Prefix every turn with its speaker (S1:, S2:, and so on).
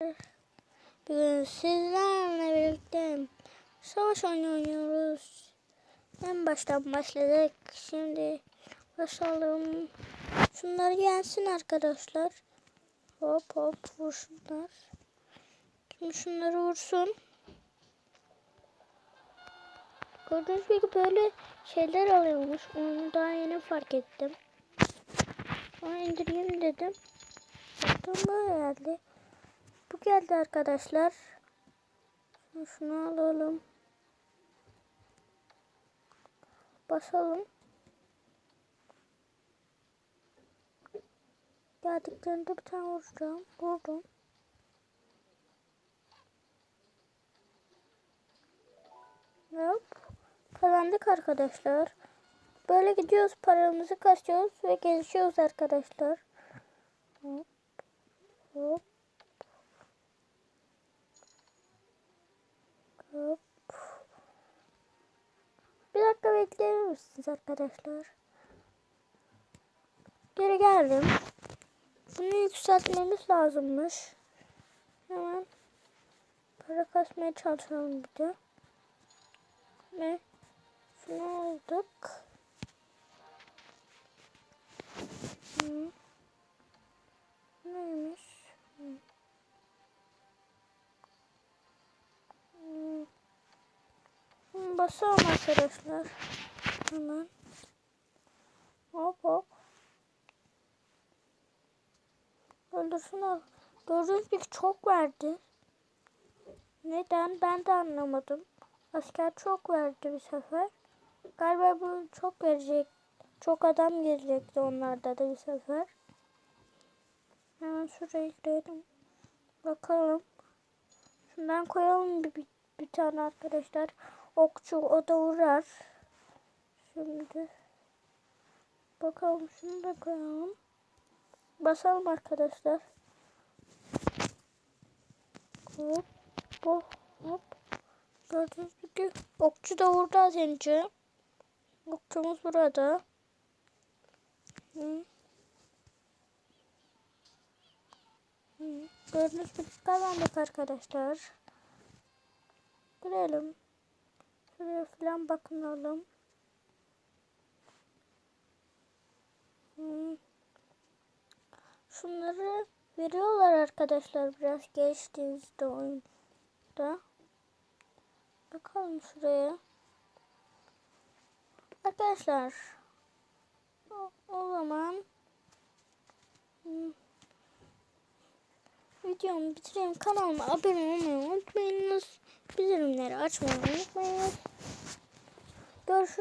S1: Bugün sizlerle birlikte savaş oyunu oynuyoruz. En baştan başladık. Şimdi basalım. Şunlar gelsin arkadaşlar. Hop hop vursunlar. Şimdi şunları vursun. Gördüğünüz gibi böyle şeyler alıyormuş. Onu daha yeni fark ettim. Onu indireyim dedim. Baktım böyle geldi. Geldi arkadaşlar. Şimdi Şunu alalım. Basalım. Geldiklerinde bir tane vuracağım. Vurdum. Hop. Kazandık arkadaşlar. Böyle gidiyoruz paramızı kasıyoruz ve gelişiyoruz arkadaşlar. Hop. Hop. Bir dakika bekler misiniz arkadaşlar? Geri geldim. Bunu yükseltmemiz lazımmış. Hemen para kasmaya çalışalım bir de. Ve şunu aldık. Basalım arkadaşlar. Hemen. Hop hop. Öldürsün al. Gördüğünüz çok verdi. Neden? Ben de anlamadım. Asker çok verdi bir sefer. Galiba bu çok verecek. Çok adam gelecekti onlarda da bir sefer. Hemen şuraya girelim. Bakalım. Şundan koyalım bir, bir, bir tane arkadaşlar. Okçu o da uğrar. Şimdi. Bakalım şunu da koyalım. Basalım arkadaşlar. Hop. Hop. Hop. Gördüğünüz gibi okçu da vurdu az önce. Okçumuz burada. Hı. Hı. Gördüğünüz gibi kazandık arkadaşlar. Girelim. Falan bakınalım. Hı. Şunları veriyorlar arkadaşlar biraz geçtiğinizde oyunda. Bakalım şuraya. Arkadaşlar o, o zaman hmm, videomu bitireyim. Kanalıma abone olmayı unutmayınız. Bildirimleri açmayı unutmayınız. 但是